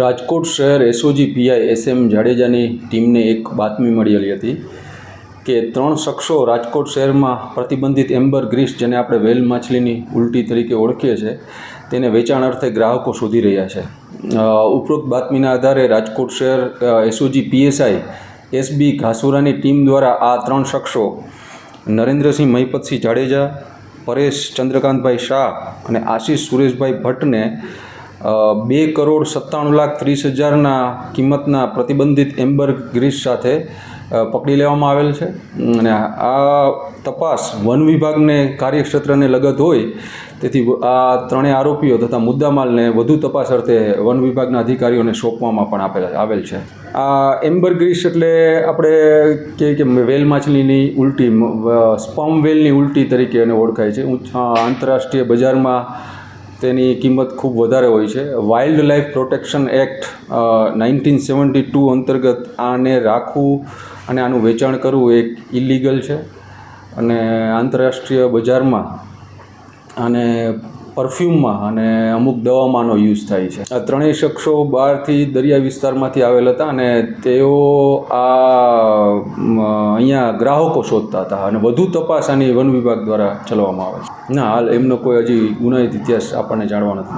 રાજકોટ શહેર SOG PI S M જાડેજાની ટીમને એક બાતમી મળેલી હતી કે ત્રણ શખ્સો રાજકોટ શહેરમાં પ્રતિબંધિત એમ્બર ગ્રીસ જેને આપણે વેલ માછલીની ઉલટી તરીકે ઓળખીએ છીએ, તેને વેચાણ અર્થે ગ્રાહકો શોધી રહ્યા છે. ઉપરોક્ત બાતમીના આધારે રાજકોટ શહેર એસઓજી પીએસઆઈ એસબી ઘાસુરાની ટીમ દ્વારા આ ત્રણ શખ્સો, નરેન્દ્રસિંહ મહિપતસિંહ જાડેજા, પરેશ ચંદ્રકાંતભાઈ શાહ અને આશીષ સુરેશભાઈ ભટ્ટને બે કરોડ સત્તાણું લાખ ત્રીસ હજારના કિંમતના પ્રતિબંધિત એમ્બર ગ્રીસ સાથે પકડી લેવામાં આવેલ છે. અને આ તપાસ વન વિભાગને કાર્યક્ષેત્રને લગત હોય, તેથી આ ત્રણેય આરોપીઓ તથા મુદ્દામાલને વધુ તપાસ અર્થે વન વિભાગના અધિકારીઓને સોંપવામાં પણ આપેલા, આવેલ છે. આ એમ્બર ગ્રીસ એટલે આપણે કહીએ કે વેલ માછલીની ઉલટી સ્પમ વેલની ઉલટી તરીકે એને ઓળખાય છે. આંતરરાષ્ટ્રીય બજારમાં તેની કિંમત ખૂબ વધારે હોય છે. Wild life protection act nineteen seventy two અંતર્ગત આને રાખવું અને આનું વેચાણ કરવું એ ઇલીગલ છે. અને આંતરરાષ્ટ્રીય બજારમાં અને પરફ્યુમમાં અને અમુક દવામાંનો યુઝ થાય છે. આ ત્રણેય શખ્સો બહારથી દરિયા વિસ્તારમાંથી આવેલ હતા અને તેઓ આ અહીંયા ગ્રાહકો શોધતા હતા અને વધુ તપાસ આની વન વિભાગ દ્વારા ચલાવવામાં આવે છે. ના, હાલ એમનો કોઈ હજી ગુનાહિત ઇતિહાસ આપણને જાણવા નથી.